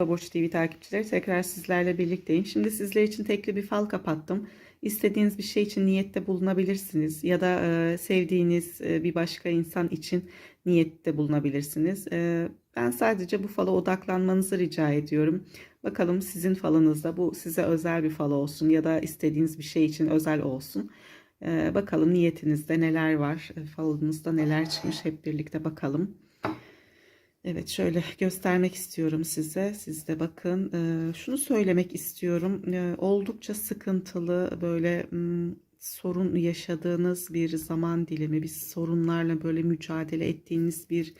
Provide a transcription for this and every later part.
Burç TV takipçileri tekrar sizlerle birlikteyim. Şimdi sizler için tekli bir fal kapattım. İstediğiniz bir şey için niyette bulunabilirsiniz ya da e, sevdiğiniz e, bir başka insan için niyette bulunabilirsiniz. E, ben sadece bu fala odaklanmanızı rica ediyorum. Bakalım sizin falınızda bu size özel bir fal olsun ya da istediğiniz bir şey için özel olsun. E, bakalım niyetinizde neler var, e, falınızda neler çıkmış hep birlikte bakalım. Evet şöyle göstermek istiyorum size. Siz de bakın. Ee, şunu söylemek istiyorum. Ee, oldukça sıkıntılı böyle sorun yaşadığınız bir zaman dilimi, bir sorunlarla böyle mücadele ettiğiniz bir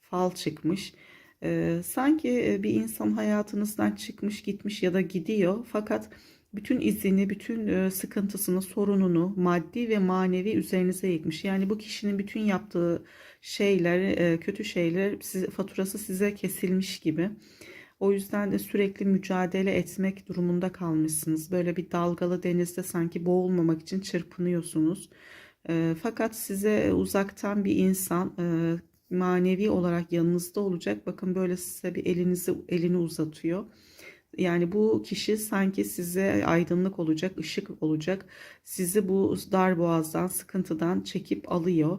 fal çıkmış. Ee, sanki e, bir insan hayatınızdan çıkmış gitmiş ya da gidiyor. Fakat bütün izini, bütün e, sıkıntısını, sorununu maddi ve manevi üzerinize yıkmış. Yani bu kişinin bütün yaptığı şeyler, e, kötü şeyler faturası size kesilmiş gibi. O yüzden de sürekli mücadele etmek durumunda kalmışsınız. Böyle bir dalgalı denizde sanki boğulmamak için çırpınıyorsunuz. E, fakat size uzaktan bir insan manevi olarak yanınızda olacak. Bakın böyle size bir elinizi elini uzatıyor. Yani bu kişi sanki size aydınlık olacak, ışık olacak. Sizi bu dar boğazdan, sıkıntıdan çekip alıyor.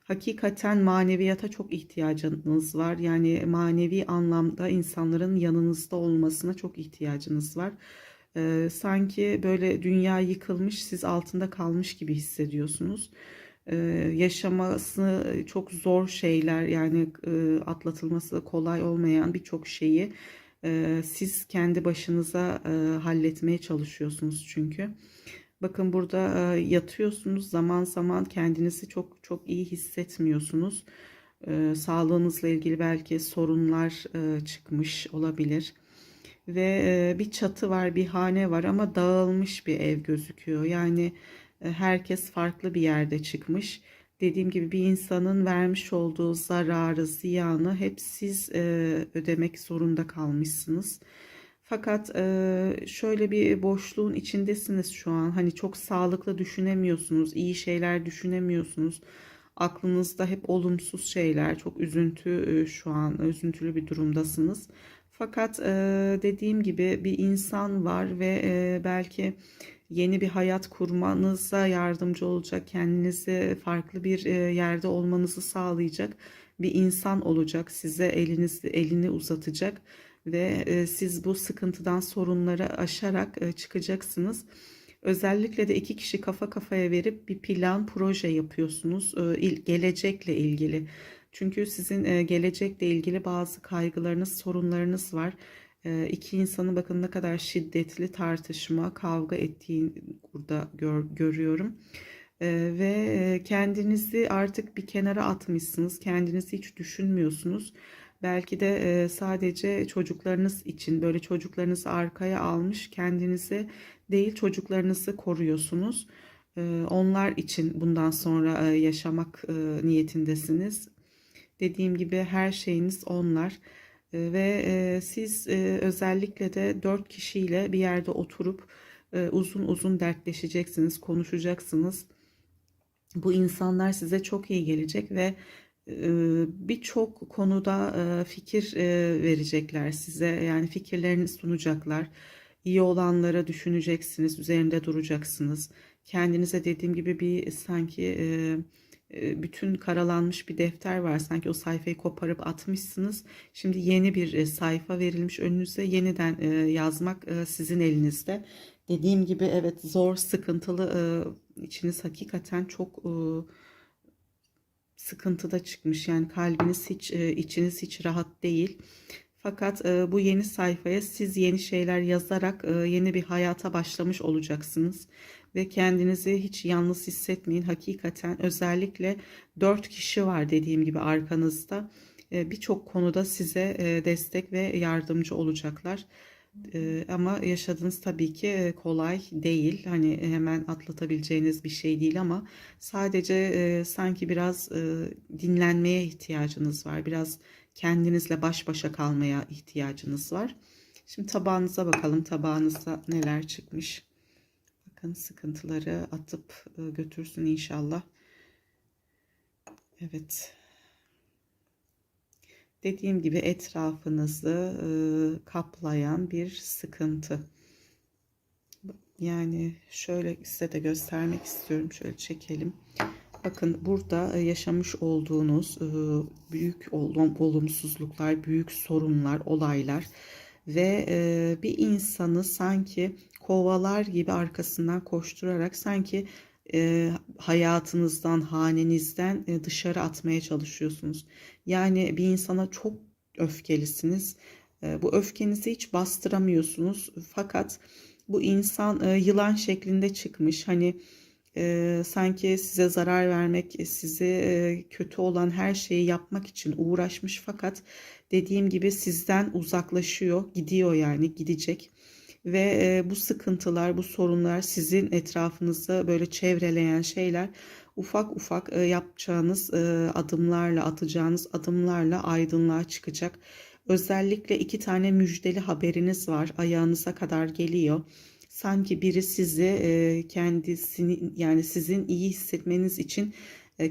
Hakikaten maneviyata çok ihtiyacınız var. Yani manevi anlamda insanların yanınızda olmasına çok ihtiyacınız var. Ee, sanki böyle dünya yıkılmış, siz altında kalmış gibi hissediyorsunuz. Ee, yaşaması çok zor şeyler yani e, atlatılması kolay olmayan birçok şeyi siz kendi başınıza halletmeye çalışıyorsunuz çünkü. Bakın burada yatıyorsunuz zaman zaman kendinizi çok çok iyi hissetmiyorsunuz. Sağlığınızla ilgili belki sorunlar çıkmış olabilir. Ve bir çatı var, bir hane var ama dağılmış bir ev gözüküyor. Yani herkes farklı bir yerde çıkmış dediğim gibi bir insanın vermiş olduğu zararı, ziyanı hep siz e, ödemek zorunda kalmışsınız. Fakat e, şöyle bir boşluğun içindesiniz şu an. Hani çok sağlıklı düşünemiyorsunuz, iyi şeyler düşünemiyorsunuz. Aklınızda hep olumsuz şeyler, çok üzüntü e, şu an, üzüntülü bir durumdasınız. Fakat e, dediğim gibi bir insan var ve e, belki yeni bir hayat kurmanıza yardımcı olacak, kendinizi farklı bir e, yerde olmanızı sağlayacak bir insan olacak. Size eliniz elini uzatacak ve e, siz bu sıkıntıdan sorunları aşarak e, çıkacaksınız. Özellikle de iki kişi kafa kafaya verip bir plan, proje yapıyorsunuz gelecekle ilgili. Çünkü sizin gelecekle ilgili bazı kaygılarınız, sorunlarınız var iki insanın bakın ne kadar şiddetli tartışma, kavga ettiğini burada gör, görüyorum. Ve kendinizi artık bir kenara atmışsınız. Kendinizi hiç düşünmüyorsunuz. Belki de sadece çocuklarınız için böyle çocuklarınızı arkaya almış kendinizi değil çocuklarınızı koruyorsunuz. Onlar için bundan sonra yaşamak niyetindesiniz. Dediğim gibi her şeyiniz onlar. Ee, ve e, siz e, özellikle de dört kişiyle bir yerde oturup e, uzun uzun dertleşeceksiniz, konuşacaksınız. Bu insanlar size çok iyi gelecek ve birçok konuda fikir verecekler size. Yani fikirlerini sunacaklar. İyi olanlara düşüneceksiniz, üzerinde duracaksınız. Kendinize dediğim gibi bir sanki bütün karalanmış bir defter var. Sanki o sayfayı koparıp atmışsınız. Şimdi yeni bir sayfa verilmiş önünüze. Yeniden yazmak sizin elinizde. Dediğim gibi evet zor, sıkıntılı içiniz hakikaten çok sıkıntıda çıkmış. Yani kalbiniz hiç, içiniz hiç rahat değil. Fakat bu yeni sayfaya siz yeni şeyler yazarak yeni bir hayata başlamış olacaksınız ve kendinizi hiç yalnız hissetmeyin. Hakikaten özellikle dört kişi var dediğim gibi arkanızda. E, birçok konuda size e, destek ve yardımcı olacaklar. E, ama yaşadığınız tabii ki kolay değil. Hani hemen atlatabileceğiniz bir şey değil ama sadece sanki biraz dinlenmeye ihtiyacınız var. Biraz kendinizle baş başa kalmaya ihtiyacınız var. Şimdi tabağınıza bakalım. Tabağınızda neler çıkmış. Bakın sıkıntıları atıp e, götürsün inşallah. Evet. Dediğim gibi etrafınızı e, kaplayan bir sıkıntı. Yani şöyle size de göstermek istiyorum. Şöyle çekelim. Bakın burada e, yaşamış olduğunuz büyük olumsuzluklar, büyük sorunlar, olaylar ve bir insanı sanki kovalar gibi arkasından koşturarak sanki hayatınızdan, hanenizden dışarı atmaya çalışıyorsunuz. Yani bir insana çok öfkelisiniz. Bu öfkenizi hiç bastıramıyorsunuz. Fakat bu insan yılan şeklinde çıkmış. Hani e, sanki size zarar vermek, size e, kötü olan her şeyi yapmak için uğraşmış fakat dediğim gibi sizden uzaklaşıyor, gidiyor yani gidecek. Ve e, bu sıkıntılar, bu sorunlar sizin etrafınızda böyle çevreleyen şeyler ufak ufak e, yapacağınız e, adımlarla, atacağınız adımlarla aydınlığa çıkacak. Özellikle iki tane müjdeli haberiniz var, ayağınıza kadar geliyor sanki biri sizi e, kendisini yani sizin iyi hissetmeniz için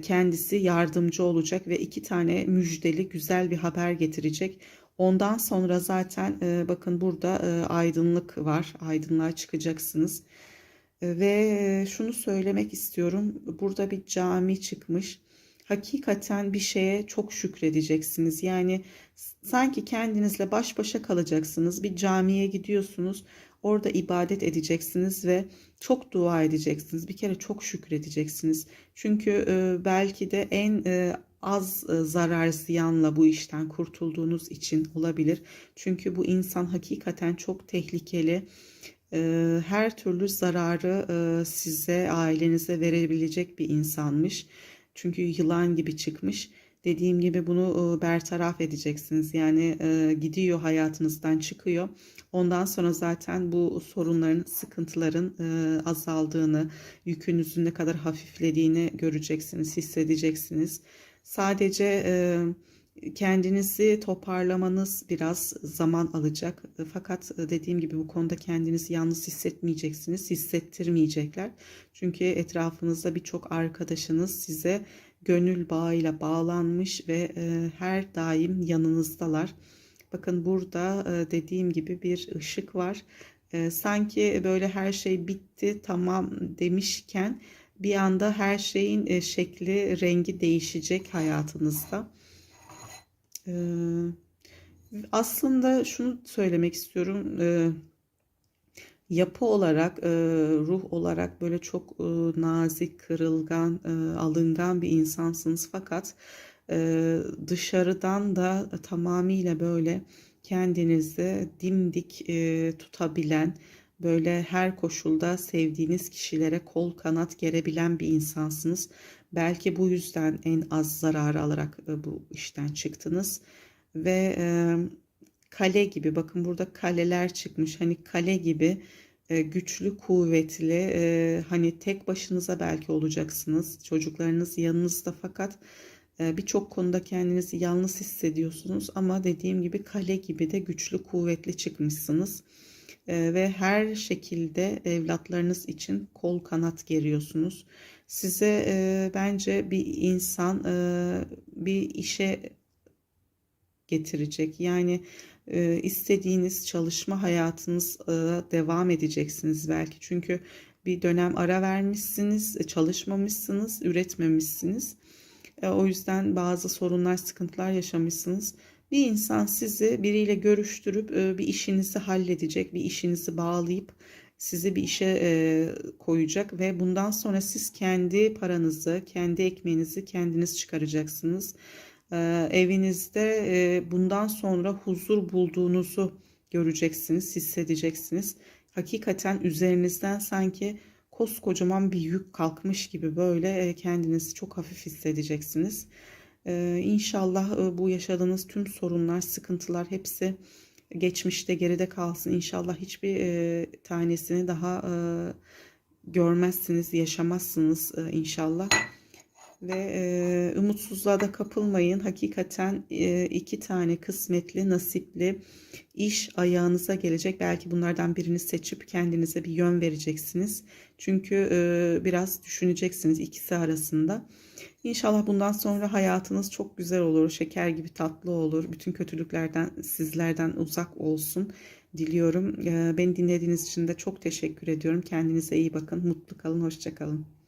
kendisi yardımcı olacak ve iki tane müjdeli güzel bir haber getirecek. Ondan sonra zaten e, bakın burada e, aydınlık var. Aydınlığa çıkacaksınız. E, ve şunu söylemek istiyorum. Burada bir cami çıkmış. Hakikaten bir şeye çok şükredeceksiniz. Yani sanki kendinizle baş başa kalacaksınız. Bir camiye gidiyorsunuz. Orada ibadet edeceksiniz ve çok dua edeceksiniz. Bir kere çok şükredeceksiniz. Çünkü e, belki de en e, az e, zarar ziyanla bu işten kurtulduğunuz için olabilir. Çünkü bu insan hakikaten çok tehlikeli. Her türlü zararı size, ailenize verebilecek bir insanmış. Çünkü yılan gibi çıkmış dediğim gibi bunu bertaraf edeceksiniz. Yani gidiyor hayatınızdan çıkıyor. Ondan sonra zaten bu sorunların, sıkıntıların azaldığını, yükünüzün ne kadar hafiflediğini göreceksiniz, hissedeceksiniz. Sadece kendinizi toparlamanız biraz zaman alacak. Fakat dediğim gibi bu konuda kendinizi yalnız hissetmeyeceksiniz, hissettirmeyecekler. Çünkü etrafınızda birçok arkadaşınız size gönül bağıyla bağlanmış ve e, her daim yanınızdalar. Bakın burada e, dediğim gibi bir ışık var. E, sanki böyle her şey bitti tamam demişken bir anda her şeyin e, şekli rengi değişecek hayatınızda. E, aslında şunu söylemek istiyorum. E, yapı olarak, e, ruh olarak böyle çok nazik, kırılgan, alıngan bir insansınız. Fakat dışarıdan da tamamıyla böyle kendinizi dimdik tutabilen, böyle her koşulda sevdiğiniz kişilere kol kanat gerebilen bir insansınız. Belki bu yüzden en az zararı alarak e, bu işten çıktınız. Ve e, kale gibi bakın burada kaleler çıkmış. Hani kale gibi e, güçlü kuvvetli e, hani tek başınıza belki olacaksınız. Çocuklarınız yanınızda fakat e, birçok konuda kendinizi yalnız hissediyorsunuz. Ama dediğim gibi kale gibi de güçlü kuvvetli çıkmışsınız ve her şekilde evlatlarınız için kol kanat geriyorsunuz. Size e, bence bir insan e, bir işe getirecek. Yani e, istediğiniz çalışma hayatınız devam edeceksiniz belki. Çünkü bir dönem ara vermişsiniz, e, çalışmamışsınız, üretmemişsiniz. E, o yüzden bazı sorunlar, sıkıntılar yaşamışsınız. Bir insan sizi biriyle görüştürüp e, bir işinizi halledecek, bir işinizi bağlayıp sizi bir işe e, koyacak ve bundan sonra siz kendi paranızı, kendi ekmeğinizi kendiniz çıkaracaksınız evinizde bundan sonra huzur bulduğunuzu göreceksiniz, hissedeceksiniz. Hakikaten üzerinizden sanki koskocaman bir yük kalkmış gibi böyle kendinizi çok hafif hissedeceksiniz. İnşallah bu yaşadığınız tüm sorunlar, sıkıntılar hepsi geçmişte geride kalsın. İnşallah hiçbir tanesini daha görmezsiniz, yaşamazsınız inşallah. Ve e, umutsuzluğa da kapılmayın. Hakikaten e, iki tane kısmetli, nasipli iş ayağınıza gelecek. Belki bunlardan birini seçip kendinize bir yön vereceksiniz. Çünkü e, biraz düşüneceksiniz ikisi arasında. İnşallah bundan sonra hayatınız çok güzel olur. Şeker gibi tatlı olur. Bütün kötülüklerden sizlerden uzak olsun diliyorum. E, beni dinlediğiniz için de çok teşekkür ediyorum. Kendinize iyi bakın. Mutlu kalın. Hoşça kalın.